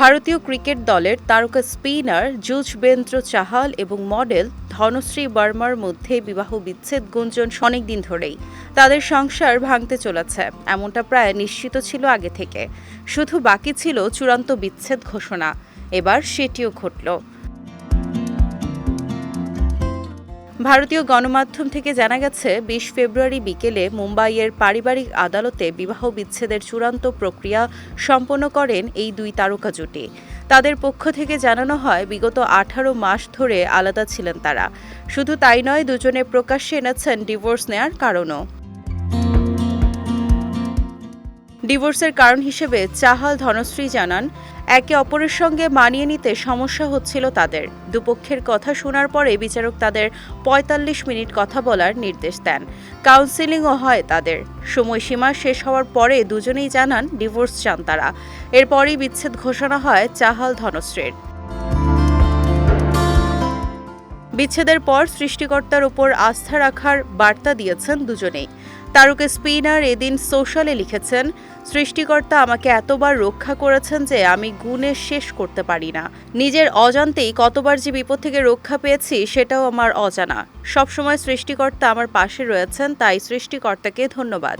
ভারতীয় ক্রিকেট দলের তারকা স্পিনার যুজবেন্দ্র চাহাল এবং মডেল ধনশ্রী বর্মার মধ্যে বিবাহ বিচ্ছেদ গুঞ্জন অনেক দিন ধরেই। তাদের সংসার ভাঙতে চলেছে, এমনটা প্রায় নিশ্চিত ছিল আগে থেকে। শুধু বাকি ছিল চূড়ান্ত বিচ্ছেদ ঘোষণা। এবার সেটিও ঘটল। ভারতীয় গণমাধ্যম থেকে জানা গেছে, বিশ ফেব্রুয়ারি বিকেলে মুম্বাইয়ের পারিবারিক আদালতে বিবাহ বিচ্ছেদের চূড়ান্ত প্রক্রিয়া সম্পন্ন করেন এই দুই তারকা জুটি। তাদের পক্ষ থেকে জানানো হয়, বিগত আঠারো মাস ধরে আলাদা ছিলেন তারা। শুধু তাই নয়, দুজনে প্রকাশ্যে এনেছেন ডিভোর্স নেয়ার কারণও। ডিভোর্সের কারণ হিসেবে চাহাল ধনশ্রী জানান, একে অপরের সঙ্গে মানিয়ে নিতে সমস্যা হচ্ছিল তাদের। দুপক্ষের কথা শোনার পরে বিচারক তাদের ৪৫ মিনিট কথা বলার নির্দেশ দেন। কাউন্সিলিংও হয় তাদের। সময়সীমা শেষ হওয়ার পরে দুজনেই জানান ডিভোর্স চান তারা। এরপরই বিচ্ছেদ ঘোষণা হয় চাহাল ধনশ্রীর। বিচ্ছেদের পর সৃষ্টিকর্তার উপর আস্থা রাখার বার্তা দিয়েছেন দুজনেই। তারকা স্পিনার এদিন সোশ্যালে লিখেছেন, সৃষ্টিকর্তা আমাকে এতবার রক্ষা করেছেন যে আমি গুণে শেষ করতে পারি না। নিজের অজান্তেই কতবার যে বিপদ থেকে রক্ষা পেয়েছি সেটাও আমার অজানা। সবসময় সৃষ্টিকর্তা আমার পাশে রয়েছেন, তাই সৃষ্টিকর্তাকে ধন্যবাদ।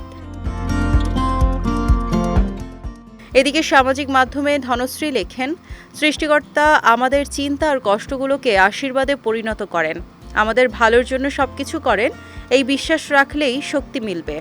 এদিকে সামাজিক মাধ্যমে ধনশ্রী লেখেন, সৃষ্টিকর্তা আমাদের চিন্তা আর কষ্টগুলোকে আশীর্বাদে পরিণত করেন। আমাদের ভালোর জন্য সব কিছু করেন এই বিশ্বাস রাখলেই শক্তি মিলবে।